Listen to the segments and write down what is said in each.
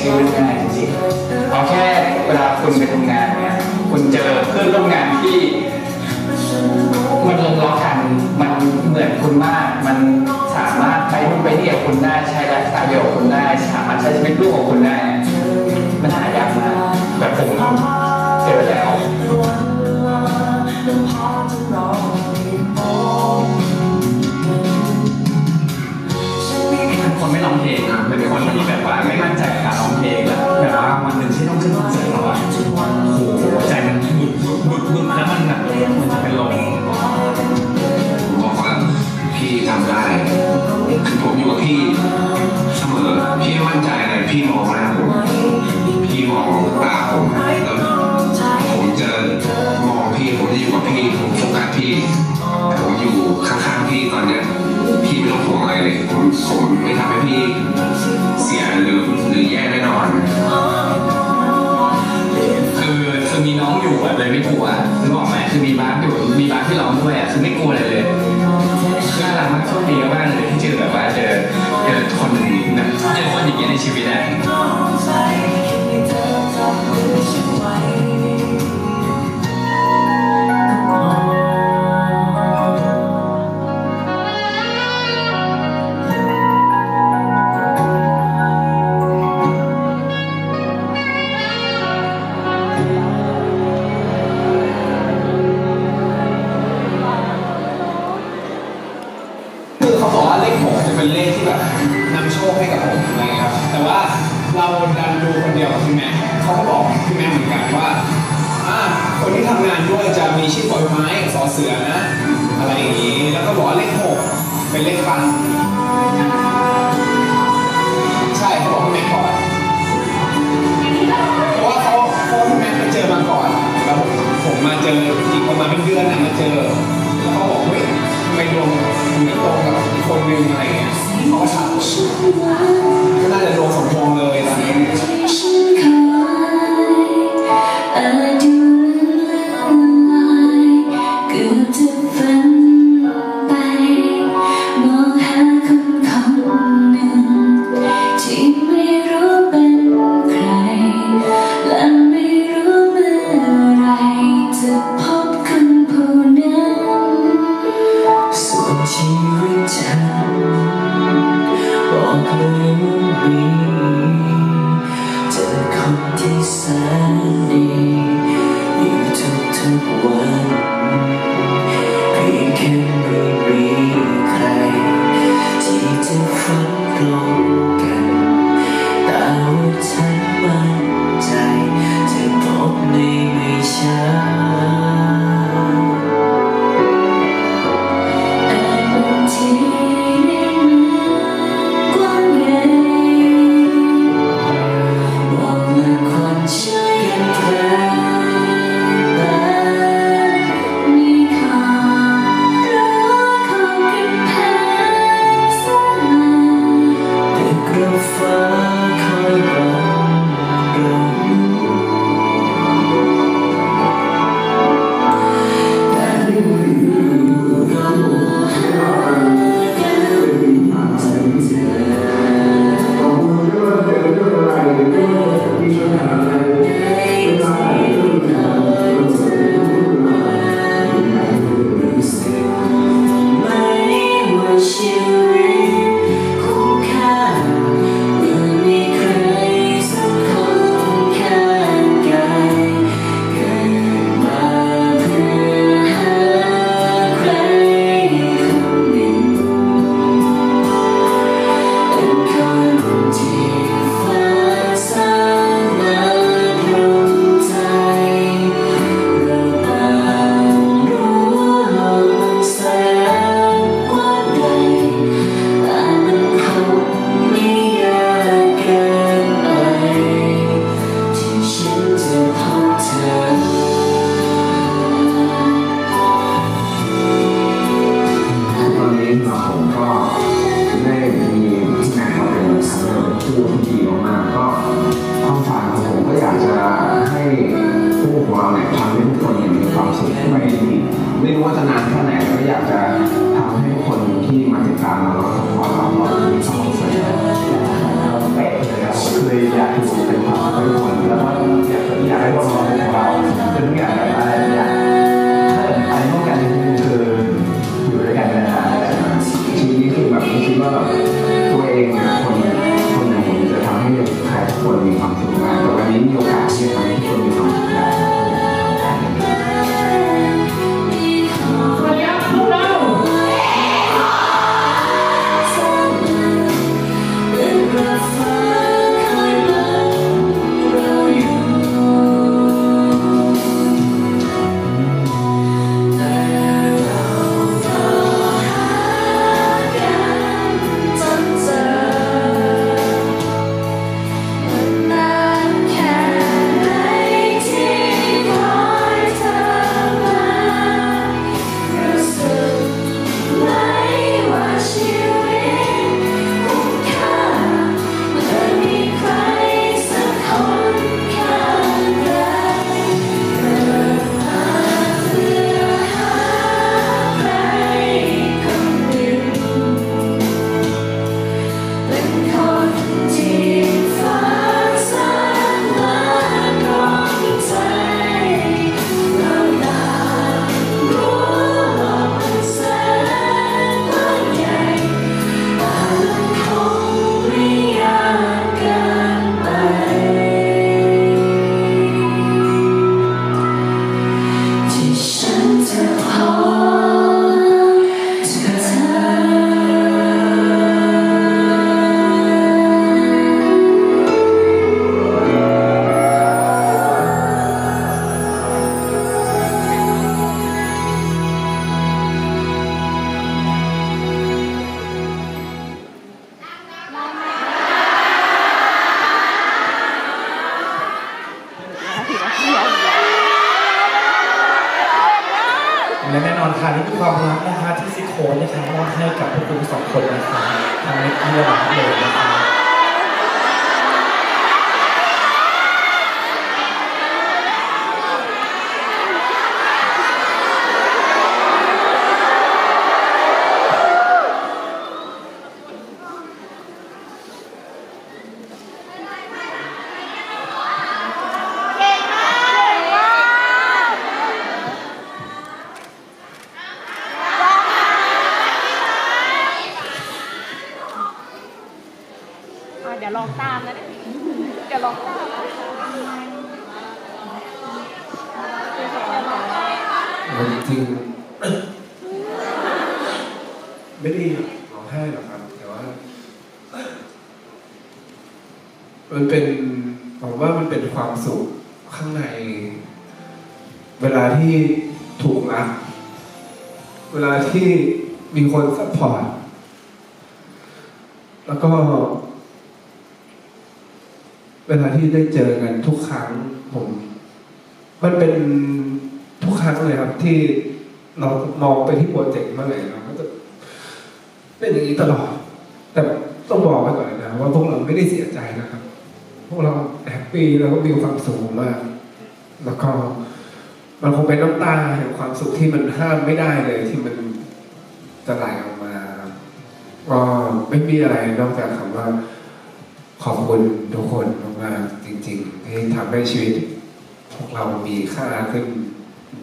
ชื่องง่ายจริงเอาแค่เวลาคุณไปทำงานเนี่ยคุณเจอเพื่อนร่วมงานที่ มันลงล็อกกันมันเหมือนคุณมาก มันสามารถไปนู่นไปนี่กับคุณได้ใช้ไลฟ์สไตล์เดียวกับคุณได้สามารถใช้ชีวิตร่วมกับคุณได้เนี่ยมันหายากมากแบบผมาผมแล้วผมจะมองพี่ผมจะอยู่กับพี่ผมโฟกัสพี่ผมอยู่ข้างๆพี่ตอนเนี้ยพี่ไม่ต้องห่วงอะไรเลยผมผมไม่ทำให้พี่เสียหรือหรือแย่แน่นอนคือคือมีน้องอยู่อะเลยไม่กลัวนึกออกไหมคือมีบ้าสอยู่มีบ้าสที่ร้องด้วยอะคือไม่กลัวอะไรเลยน่ารักมากโชคดีมากเลยที่เจอแบบว่าเจอเจอคนแบบเจอคนอย่างเงี้ยในชีวิตอะ ผมมาเจออีกประมาณเดือนนะมาเจอแล้วเขาบอกเฮ้ยทำไมตรงไม่ตรงกับคนนึงอะไรเงี้ยเขาก็ถามก็น่าจะดวงสมพงษ์เลยตอนนี้ และแน่นอนค่ะนี่คือความรักนะคะที่ซิโคนนะคะมอบให้กับพวกคุณสองคนนะคะทางในเพื่อนเลยนะคะ เดี๋ยวลองตามนะเนี่ยเดี๋ยวลองตามจริงไม่ได้ร้องไห้หรอกครับแต่ว่า มันเป็นผมว่ามันเป็นความสุขข้างใน เวลาที่ถูกรักเวลาที่มีคนซัพพอร์ตแล้วก็ เวลาที่ได้เจอกันทุกครั้งผม มันเป็นทุกครั้งเลยครับ ที่เรามองไปที่โปรเจกต์เมื่อไหร่เราก็จะเป็นอย่างนี้ตลอด แต่ต้องบอกไว้ก่อนนะ ว่าพวกเราไม่ได้เสียใจนะครับ พวกเราแฮปปี้แล้วก็มีความสุขมาก แล้วก็มันคงเป็นน้ำตาแห่งความสุขที่มันห้ามไม่ได้เลยที่มันจะไหลออกมาก็ไม่มีอะไรนอกจากคำว่า ขอบคุณทุกคนมากๆจริงๆที่ทำให้ชีวิต พวกเรามีค่าขึ้น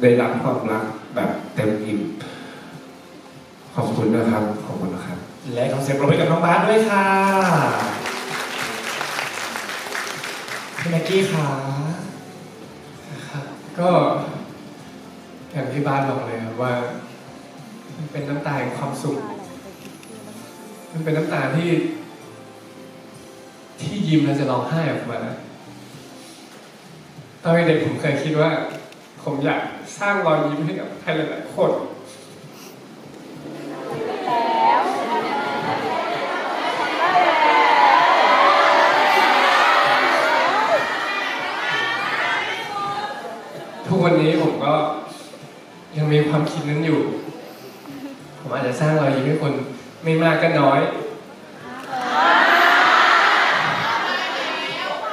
ได้รับความรักแบบเต็มอิ่มขอบคุณนะครับ ขอบคุณนะครับ และขอเสียงปรบมือให้กับน้องบาสด้วยค่ะพี่แม็กกี้ค่ะครับก็อย่างที่บ้านบอกเลยครับว่า มันเป็นน้ำตาแห่งความสุข มันเป็นน้ำตาที่ที่ ยิ้มแล้วจะร้องไห้ออกมาตอนเด็กผมเคยคิดว่า ผมอยากสร้างรอยยิ้มให้กับใครหลายๆคน ทุกวันนี้ผมก็ยังมีความคิดนั้นอยู่ ผมอาจจะสร้างรอยยิ้มให้คนไม่มากก็น้อย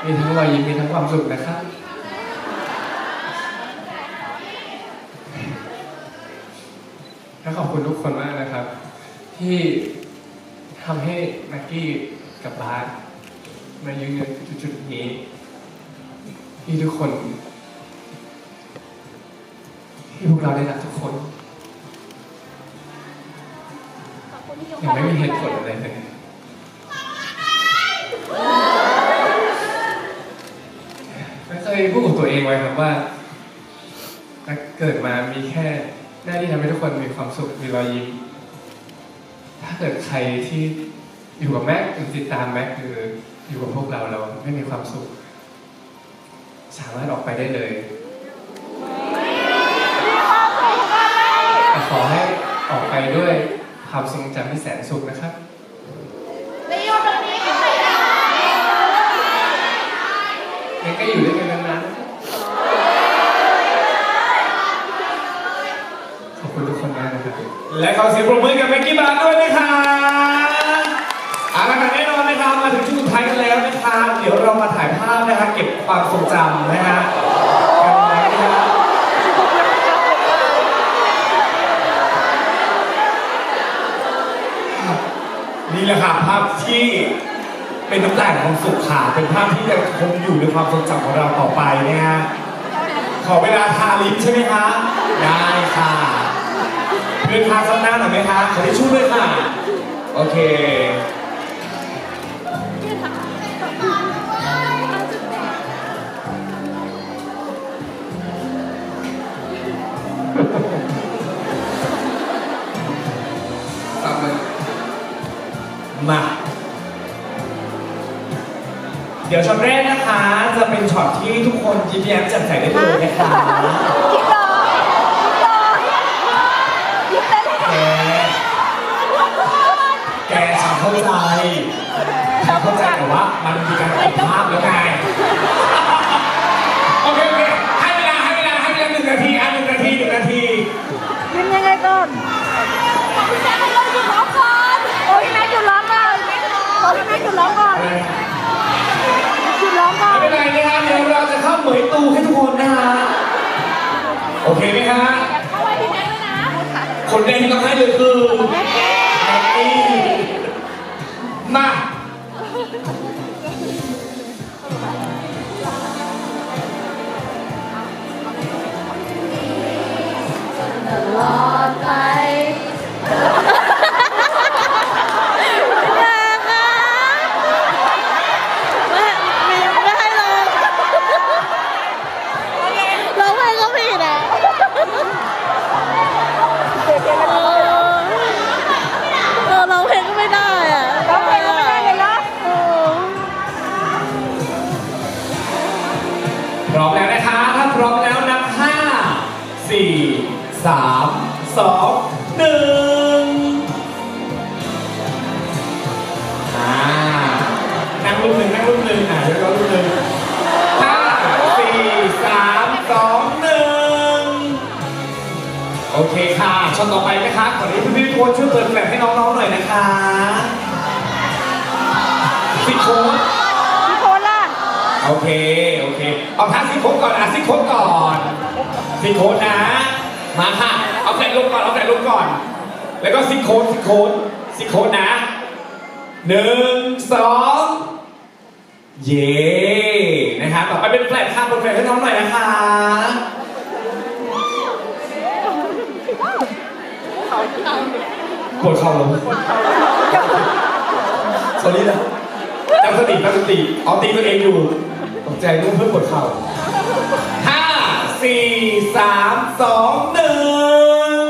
มีทั้งรอยยิ้มมีทั้งความสุขนะครับ และขอบคุณทุกคนมากนะครับ ที่ ทำให้แม็กกี้ กับบาสมายืนอยู่จุดๆนี้ที่ทุกคนที่พวกเราได้รักทุกคนยังไม่มีเหตุผลอะไรเลยไม่เคยพูดกับตัวเองไว้ครับว่าเกิดมามีแค่หน้าที่ทำให้ทุกคนมีความสุขมีรอยยิ้มถ้าเกิดใครที่ อยู่กับแม็กหรือติดตามแม็กหรืออยู่กับพวกเราเราไม่มีความสุข สามารถออกไปได้เลยขอให้ออกไปด้วยความทรงจำที่แสนสุขนะครับยอมตรงนี้งั้นก็อยู่ด้วยกันนานๆขอบคุณทุกคนมากนะครับและขอเสียงปรบมือกับแม็กกี้ เก็บความทรงจำนะฮะกันไว้นะคะนี่แหละค่ะภาพที่เป็นน้ำตาแห่งความสุขค่ะเป็นภาพที่ยังคงอยู่ในความทรงจำของเราต่อไปนะฮะขอเวลาทาลิปใช่ไหมคะได้ค่ะเพื่อนพาข้างหน้าหน่อยไหมคะขอที่ช่วยด้วยค่ะ โอเค ตับเลยมา เดี๋ยวช็อตแรกนะคะ จะเป็นช็อตที่ทุกคนยิ้มแย้มแจ่มใสได้เลยนะคะคิดรอคิดรอคิดได้เลยแกแกฉันเข้าใจฉันเข้าใจแต่ว่ามันมีการตัดภาพแล้วไง ยิ้มยังไงก่อนพี่แม่ให้เราหยุดร้องก่อนโอ้ยแม่หยุดร้องก่อนขอพี่แม่หยุดร้องก่อนหยุดร้องก่อน ไม่เป็นไรนะครับเดี๋ยวเราจะเข้าเหมยตูให้ทุกคนนะฮะโอเคไหมฮะเข้าไว้พี่แม่ด้วยนะคนแรกที่ต้องให้เลยคือแม็กกี้มา ต โอเค โอเค เอาพักซิโค้ดก่อนอะซิโค้ดก่อนซิโค้ดนะ มาค่ะ เอาแฟลชลงก่อน เอาแฟลชลงก่อน แล้วก็ซิโค้ดซิโค้ดซิโค้ดนะหนึ่งสองเย้นะคะต่อไปเป็นแฟลชค่ะบนแฟลชให้น้องหน่อยนะคะปวดเข่าเหรอสวัสดีนะตั้งสติตั้งสติเอาตีตัวเองอยู่ ตกใจนุ่มเพื่อนปวดเข่าห้าสี่สามสองหนึ่ง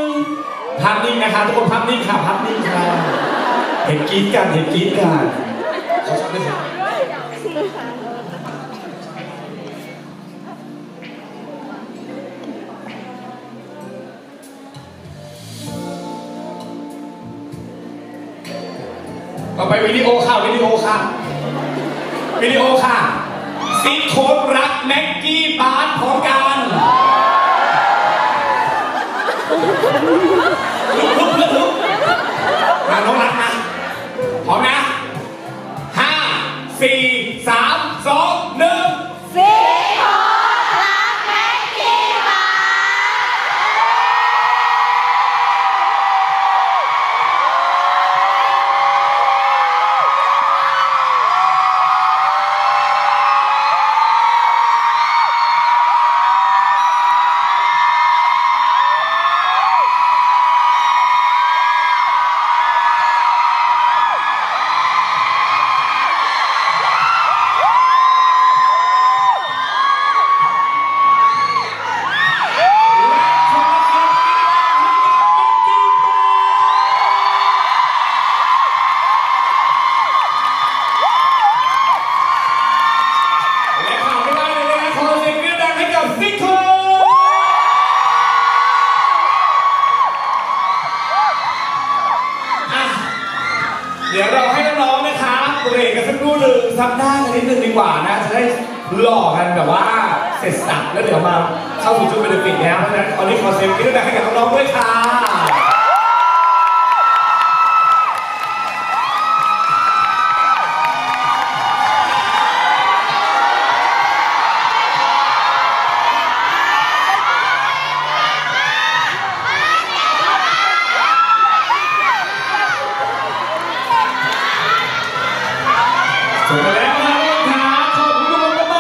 ภาพนิ่งนะคะทุกคนภาพนิ่งค่ะภาพนิ่งค่ะเห็นกรีดกันเห็นกรีดกันขอชอบด้วยครับต่อไปวิดีโอค่ะวิดีโอค่ะวิดีโอค่ะ ซิกโค้ดรักแม็กกี้บาร์ เบรกกันสักครู่หนึ่งซับหน้ากันนิดนึงดีกว่านะ จะได้หล่อกันแบบว่าเสร็จสับแล้วเดี๋ยวมาเข้าสู่จุดเบนฟิตแล้วเพราะฉะนั้นตอนนี้ขอเซลฟี่ด้วยให้กับน้องๆด้วยค่ะ